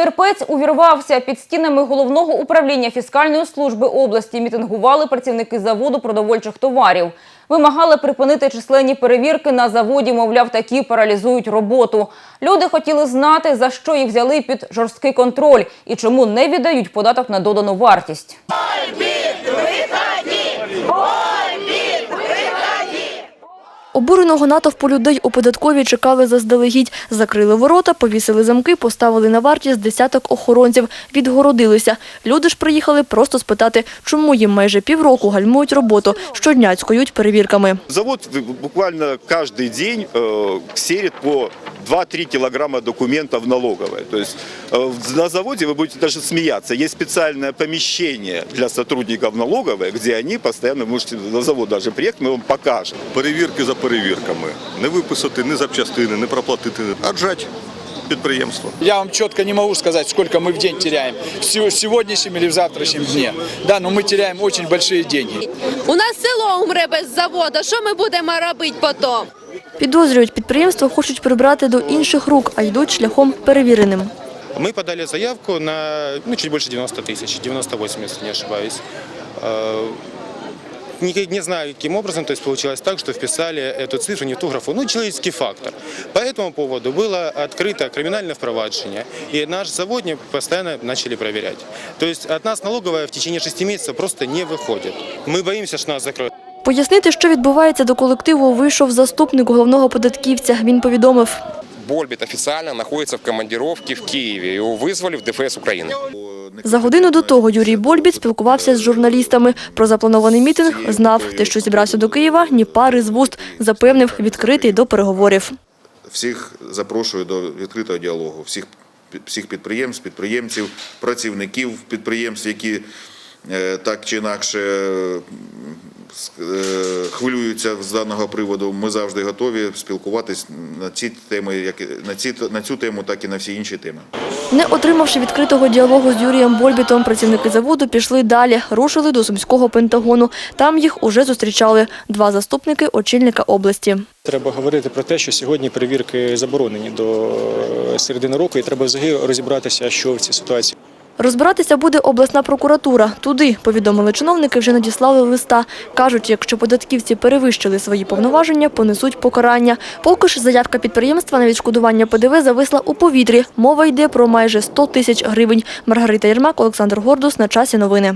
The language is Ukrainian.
Терпець увірвався під стінами головного управління фіскальної служби області. Мітингували працівники заводу продовольчих товарів. Вимагали припинити численні перевірки на заводі. Мовляв, такі паралізують роботу. Люди хотіли знати, за що їх взяли під жорсткий контроль і чому не віддають податок на додану вартість. Обуреного натовпу людей у податковій чекали заздалегідь. Закрили ворота, повісили замки, поставили на вартість десяток охоронців. Відгородилися. Люди ж приїхали просто спитати, чому їм майже півроку гальмують роботу, щодня цькують перевірками. Завод буквально кожен день э, серит по 2-3 килограмма документов налоговой. То есть э, на заводе вы будете даже смеяться. Есть специальное помещение для сотрудников налоговой, где они постоянно, вы можете на завод даже приехать, мы вам покажем. перевірки за перевірками. Не виписати ні запчастини, не проплатити, а джать підприємство. Я вам четко не могу сказать, сколько мы в день теряем. В сего- сегодняшнем или в завтрашнем дне. Да, но мы теряем очень большие деньги. У нас село умре без заводу. Що ми будемо робити потім? Підозрюють, підприємство хочуть прибрати до інших рук, а йдуть шляхом перевіреним. Мы подали заявку на ну, чуть больше 90 тысяч, 98, если не ошибаюсь. Э, Не, не знаю, каким образом, то есть получилось так, что вписали эту цифру не в ту графу, ну, человеческий фактор. По этому поводу было открыто криминальное впроваджение, и наш заводник постоянно начали проверять. То есть от нас налоговая в течение шести месяцев просто не выходит. Мы боимся, что нас закроют. Пояснити, що відбувається до колективу, вийшов заступник головного податківця. Він повідомив, Больбит официально находится в командировке в Киеве. Его вызвали в ДФС Украины. За годину до того Юрій Больбіт спілкувався з журналістами. Про запланований мітинг знав, те, що зібрався до Києва, ні пари з вуст. Запевнив, відкритий до переговорів. всіх запрошую до відкритого діалогу, всіх, всіх підприємств, підприємців, працівників підприємств, які е, так чи інакше хвилюються з даного приводу. Ми завжди готові спілкуватись на ці теми, як на ці на цю тему, так і на всі інші теми. Не отримавши відкритого діалогу з Юрієм Больбітом, працівники заводу пішли далі, рушили до Сумського Пентагону. Там їх уже зустрічали два заступники очільника області. Треба говорити про те, що сьогодні перевірки заборонені до е, середини року, і треба взагалі розібратися, що в цій ситуації. Розбиратися буде обласна прокуратура. Туди, повідомили чиновники, вже надіслали листа. Кажуть, якщо податківці перевищили свої повноваження, понесуть покарання. Поки ж заявка підприємства на відшкодування ПДВ зависла у повітрі. Мова йде про майже 100 тисяч гривень. Маргарита Єрмак, Олександр Гордус. На часі новини.